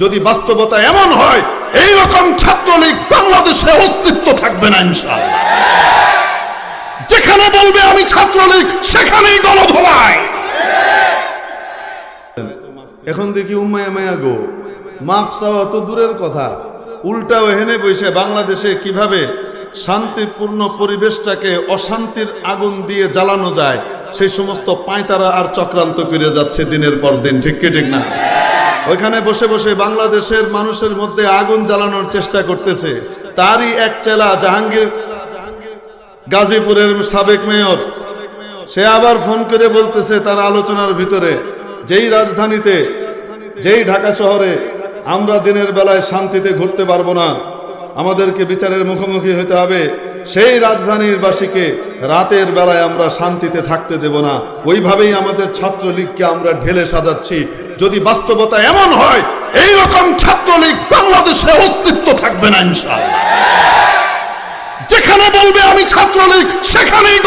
যদি বাস্তবতা এমন হয় এই রকম ছাত্রলীগ বাংলাদেশে অস্তিত্ব থাকবে না ইনশাআল্লাহ। যেখানে বলবে আমি ছাত্রলীগ, সেখানেই গণধোলায় এখন দেখি উম্মায়া মায়া গো, মাপ চাওয়া তো দূরের কথা। উল্টা হেনে বসে বাংলাদেশে কীভাবে শান্তিপূর্ণ পরিবেশটাকে অশান্তির আগুন দিয়ে জ্বালানো যায়, সেই সমস্ত পাঁয়তারা আর চক্রান্ত করে যাচ্ছে দিনের পর দিন। ঠিক কি, ঠিক না? ওইখানে বসে বসে বাংলাদেশের মানুষের মধ্যে আগুন জ্বালানোর চেষ্টা করতেছে। তারই এক চেলা জাহাঙ্গীর গাজীপুরের সাবেক মেয়র। সে আবার ফোন করে বলতেছে তার আলোচনার ভিতরে, যেই রাজধানীতে, যেই ঢাকা শহরে আমরা দিনের বেলায় শান্তিতে ঘুরতে পারব না, আমাদেরকে বিচারের মুখোমুখি হতে হবে সেই রাজধানীর বাসীকে রাতের বেলায় আমরা শান্তিতে থাকতে দেব না। ওইভাবেই আমাদের ছাত্রলীগকে আমরা ঢেলে সাজাচ্ছি। যদি বাস্তবতা এমন হয় এই রকম ছাত্রলীগ বাংলাদেশে অস্তিত্ব থাকবে না ইনশাআল্লাহ। যেখানে বলবে আমি ছাত্রলীগ, সেখানেই